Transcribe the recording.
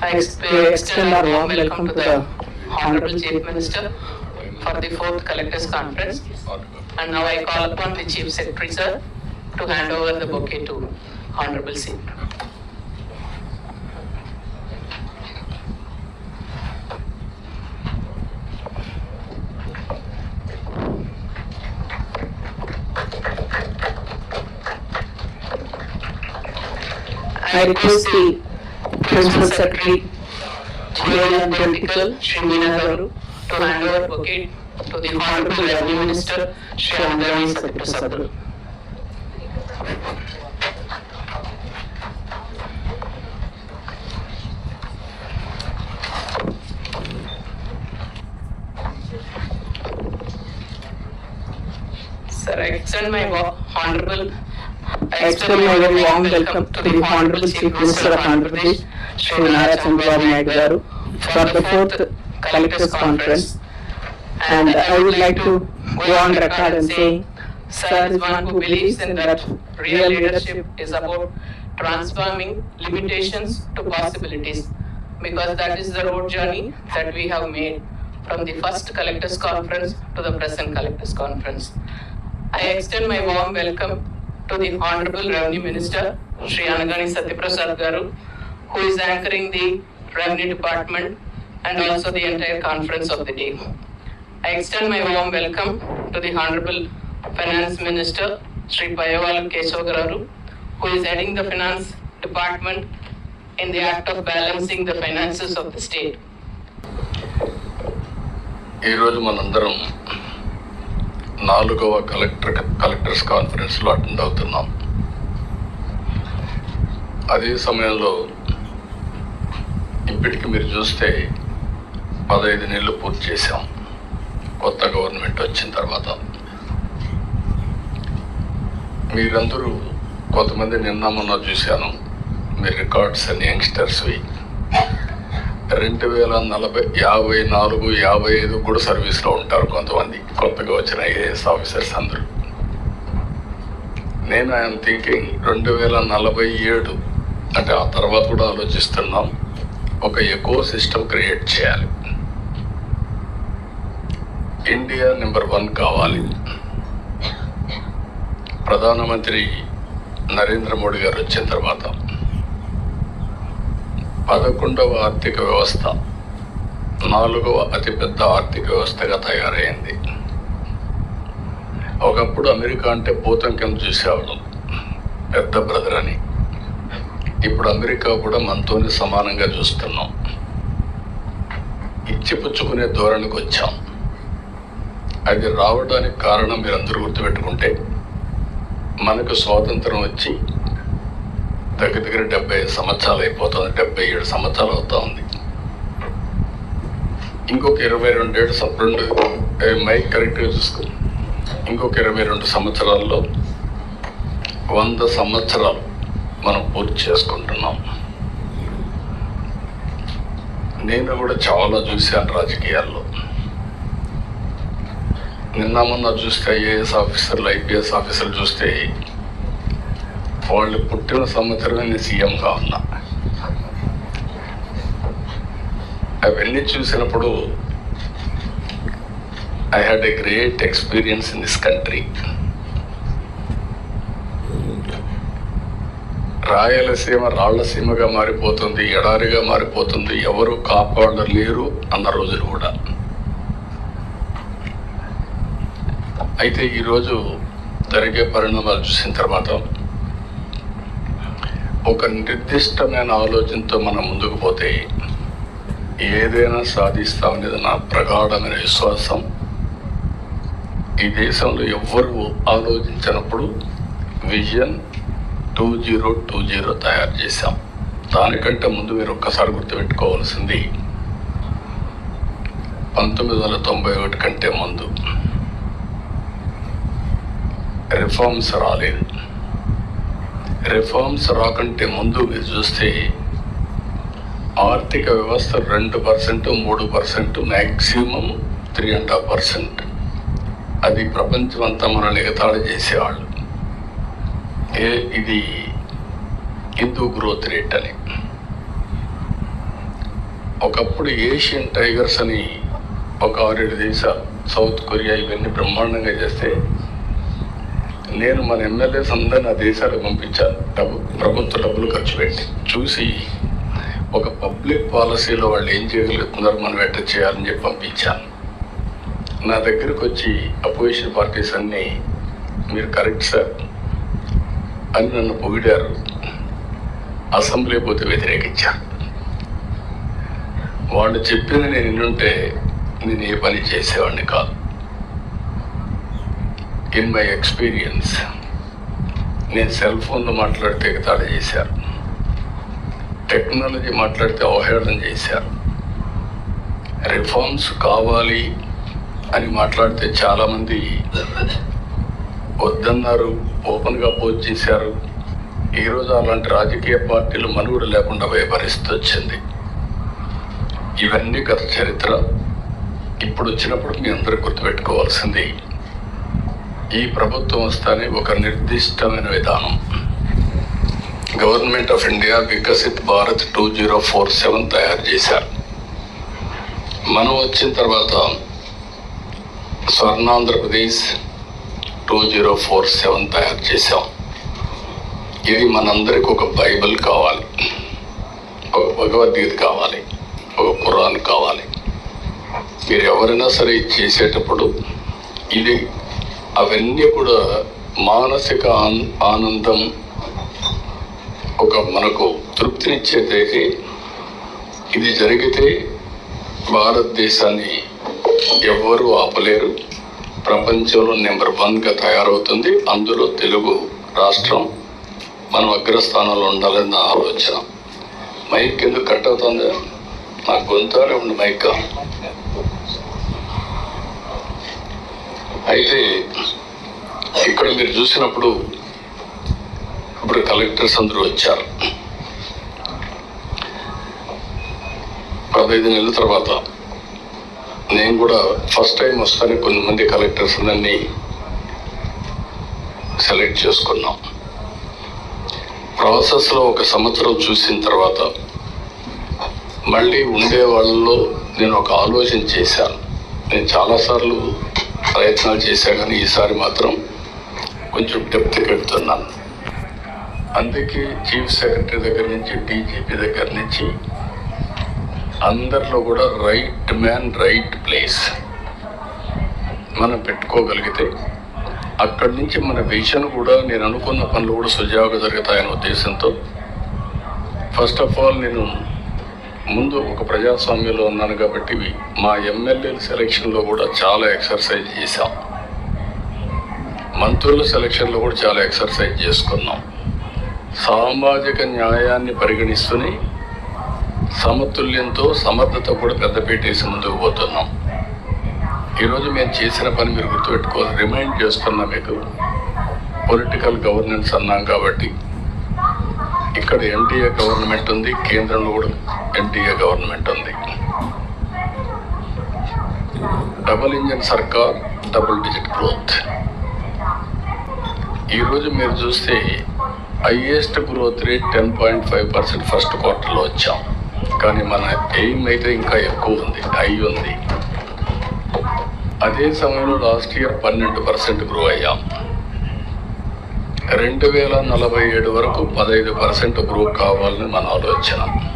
I extend our warm welcome to the Honorable Chief Minister for the fourth Collectors Conference. And now I call upon the Chief Secretary, sir, to hand over the bouquet to Honorable C. I request the Principal Secretary, GL and Political, Shri Meena Garu, to hand over bouquet to the Honorable Revenue Minister, Shri Anjani Satyaprasad Garu. Sir, I extend my honorable, extend my very warm welcome to the Honorable Chief Minister of Andhra Pradesh, Nara Chandrababu Naidu Garu, for the fourth Collectors Conference. And I would like to go on record and say, Sir is one who believes in that real leadership is about transforming limitations to possibilities. Because that is the road journey that we have made from the first Collectors Conference to the present Collectors Conference. I extend my warm welcome to the Honorable Revenue Minister, Shri Anagani Satyaprasad Garu, who is anchoring the Revenue Department and also the entire conference of the day. I extend my warm welcome to the Honorable Finance Minister, Shri Payaval Keshav Garu, who is heading the Finance Department in the act of balancing the finances of the state. ఈరోజు మనందరం నాలుగవ collector collectors కాన్ఫరెన్స్లో attend అవుతున్నాం అదే సమయంలో ఇప్పటికి మీరు చూస్తే పదహైదు నెలలు పూర్తి చేశాం. కొత్త గవర్నమెంట్ వచ్చిన తర్వాత. మీరందరూ కొంతమంది నిన్న మొన్న చూశాను. మీ రికార్డ్స్ అన్ని యంగ్స్టర్స్వి రెండు వేల నలభై యాభై నాలుగు యాభై ఐదు కూడా సర్వీస్లో ఉంటారు కొంతమంది కొత్తగా వచ్చిన ఐఏఎస్ ఆఫీసర్స్ అందరూ. నేను ఐఎమ్ థింకింగ్ రెండు వేల నలభై ఏడు అంటే ఆ తర్వాత కూడా ఆలోచిస్తున్నాం. ఒక ఎకో సిస్టమ్ క్రియేట్ చేయాలి. ఇండియా నెంబర్ వన్ కావాలి. ప్రధానమంత్రి నరేంద్ర మోడీ గారు వచ్చిన తర్వాత పదకొండవ ఆర్థిక వ్యవస్థ నాలుగవ అతిపెద్ద ఆర్థిక వ్యవస్థగా తయారైంది. ఒకప్పుడు అమెరికా అంటే భూతంకం చూసేవాళ్ళం. పెద్ద బ్రదర్ అని. ఇప్పుడు అమెరికా కూడా మనతోనే సమానంగా చూస్తున్నాం. ఇచ్చిపుచ్చుకునే ధోరణికి వచ్చాం. అది రావడానికి కారణం మీరు అందరూ గుర్తుపెట్టుకుంటే మనకు స్వాతంత్రం వచ్చి దగ్గర దగ్గర డెబ్బై ఐదు సంవత్సరాలు అయిపోతుంది డెబ్బై ఏడు సంవత్సరాలు అవుతా ఉంది. ఇంకొక ఇరవై రెండేడు రెండు మైక్ కరెక్ట్గా చూసుకో. ఇంకొక ఇరవై రెండు సంవత్సరాల్లో వంద సంవత్సరాలు మనం పూర్తి చేసుకుంటున్నాం. నేను కూడా చాలా చూశాను రాజకీయాల్లో. నిన్న మొన్న చూస్తే ఐఏఎస్ ఆఫీసర్లు ఐపీఎస్ ఆఫీసర్లు చూస్తే వాళ్ళు పుట్టిన సంవత్సరం నేను సీఎంగా ఉన్నా. అవన్నీ చూసినప్పుడు I had a great experience in this country Rayalaseema రాళ్ళసీమగా మారిపోతుంది ఎడారిగా మారిపోతుంది. ఎవరు కాపాడలేరు అన్న రోజులు కూడా. అయితే ఈరోజు జరిగే పరిణామాలు చూసిన తర్వాత ఒక నిర్దిష్టమైన ఆలోచనతో మనం ముందుకు పోతే ఏదైనా సాధిస్తామనేది నా ప్రగాఢమైన విశ్వాసం. ఈ దేశంలో ఎవ్వరు ఆలోచించినప్పుడు vision two zero two zero తయారు చేశాం. దానికంటే ముందు మీరు ఒక్కసారి గుర్తుపెట్టుకోవాల్సింది పంతొమ్మిది వందల తొంభై ఒకటి కంటే ముందు రిఫార్మ్స్ రాలేదు. రిఫార్మ్స్ రాకంటే ముందు మీరు చూస్తే ఆర్థిక వ్యవస్థ రెండు పర్సెంట్ మూడు percent maximum three and half percent. అది ప్రపంచం అంతా మనల్ని ఎగతాళి చేసేవాళ్ళు. ఇది హిందూ గ్రోత్ రేట్ అని. ఒకప్పుడు ఏషియన్ టైగర్స్ అని ఒక ఆరేడు దేశాలు సౌత్ కొరియా ఇవన్నీ బ్రహ్మాండంగా చేస్తే నేను మన ఎమ్మెల్యేస్ అందరిని ఆ దేశాలకు పంపించాను డబ్బు ప్రభుత్వ డబ్బులు ఖర్చు పెట్టి. చూసి ఒక పబ్లిక్ పాలసీలో వాళ్ళు ఏం చేయగలుగుతున్నారో మనం ఎట్ట చేయాలని చెప్పి పంపించాను నా దగ్గరకు వచ్చి అపోజిషన్ పార్టీస్ అన్నీ మీరు కరెక్ట్ సార్. అని నన్ను పొగిడారు. అసెంబ్లీ పోతే వ్యతిరేకించారు. వాళ్ళు చెప్పింది నేను వినుంటే నేను ఏ పని చేసేవాడిని కాదు. ఇన్ మై ఎక్స్పీరియన్స్ నేను సెల్ ఫోన్లో మాట్లాడితే ఎగతాళి చేశారు. టెక్నాలజీ మాట్లాడితే అవహేళన చేశారు. రిఫార్మ్స్ కావాలి అని మాట్లాడితే చాలామంది వద్దన్నారు. ఓపెన్గా పోజ్ చేశారు. ఈరోజు అలాంటి రాజకీయ పార్టీలు మనుగుడు లేకుండా పోయే పరిస్థితి వచ్చింది. ఇవన్నీ గత చరిత్ర. ఇప్పుడు వచ్చినప్పుడు మీ అందరూ గుర్తుపెట్టుకోవాల్సింది. ఈ ప్రభుత్వం వస్తానే ఒక నిర్దిష్టమైన విధానం. Government of India Viksit Bharat two zero four seven తయారు చేశారు. మనం వచ్చిన తర్వాత Swarnandhra Pradesh two zero four seven తయారు చేశాం. ఇది మనందరికి ఒక బైబిల్ కావాలి. ఒక భగవద్గీత కావాలి. ఒక ఖురాన్ కావాలి. మీరు ఎవరైనా సరే చేసేటప్పుడు ఇది అవన్నీ కూడా మానసిక ఆన్- ఆనందం ఒక మనకు తృప్తినిచ్చేదైతే ఇది జరిగితే భారతదేశాన్ని ఎవ్వరూ ఆపలేరు. ప్రపంచంలో నెంబర్ వన్గా తయారవుతుంది. అందులో తెలుగు రాష్ట్రం మనం అగ్రస్థానంలో ఉండాలని నా ఆలోచన. మైక్ ఎందుకు కట్ అవుతుంది? నా గొంతానే ఉంది మైక్. అయితే ఇక్కడ మీరు చూసినప్పుడు ఇప్పుడు కలెక్టర్స్ అందరూ వచ్చారు. పదహైదు నెలల తర్వాత నేను కూడా ఫస్ట్ టైం వస్తాను కొన్ని మంది కలెక్టర్స్ అందరినీ సెలెక్ట్ చేసుకున్నాం. ప్రాసెస్లో ఒక సంవత్సరం చూసిన తర్వాత మళ్ళీ ఉండే వాళ్ళలో నేను ఒక ఆలోచన చేశాను. నేను చాలాసార్లు ప్రయత్నాలు చేశా కానీ ఈసారి మాత్రం కొంచెం డెప్త్ పెడుతున్నాను అందుకే చీఫ్ సెక్రటరీ దగ్గర నుంచి డీజీపీ దగ్గర నుంచి అందరిలో కూడా రైట్ మ్యాన్ రైట్ ప్లేస్. మనం పెట్టుకోగలిగితే అక్కడి నుంచి మన విజన్ కూడా నేను అనుకున్న పనులు కూడా సుజావుగా జరుగుతాయనే ఉద్దేశంతో ఫస్ట్ ఆఫ్ ఆల్ నేను ముందు ఒక ప్రజాస్వామ్యంలో ఉన్నాను కాబట్టి మా ఎమ్మెల్యేల సెలక్షన్లో కూడా చాలా ఎక్సర్సైజ్ చేశాం. మంత్రుల సెలక్షన్లో కూడా చాలా ఎక్సర్సైజ్ చేసుకున్నాం. సామాజిక న్యాయాన్ని పరిగణిస్తూనే సమతుల్యంతో సమర్థత కూడా పెద్దపీట వేసి ముందుకు పోతున్నాం. ఈరోజు మేము చేసిన పని మీరు గుర్తుపెట్టుకోవాలి రిమైండ్ చేస్తున్నా మీకు. పొలిటికల్ గవర్నెన్స్ అన్నాం కాబట్టి. ఇక్కడ ఎన్డీఏ గవర్నమెంట్ ఉంది కేంద్రంలో కూడా ఎన్డీఏ గవర్నమెంట్ ఉంది. డబుల్ ఇంజన్ సర్కార్ డబుల్ డిజిట్ గ్రోత్. ఈరోజు మీరు చూస్తే highest growth rate ten point five percent first క్వార్టర్లో వచ్చాం. కానీ మన ఎయిమ్ అయితే ఇంకా ఎక్కువ ఉంది. హై ఉంది. అదే సమయంలో లాస్ట్ ఇయర్ పన్నెండు పర్సెంట్ గ్రో అయ్యాం. రెండు వేల నలభై ఏడు వరకు పదహైదు పర్సెంట్ గ్రో కావాలని మన ఆలోచన.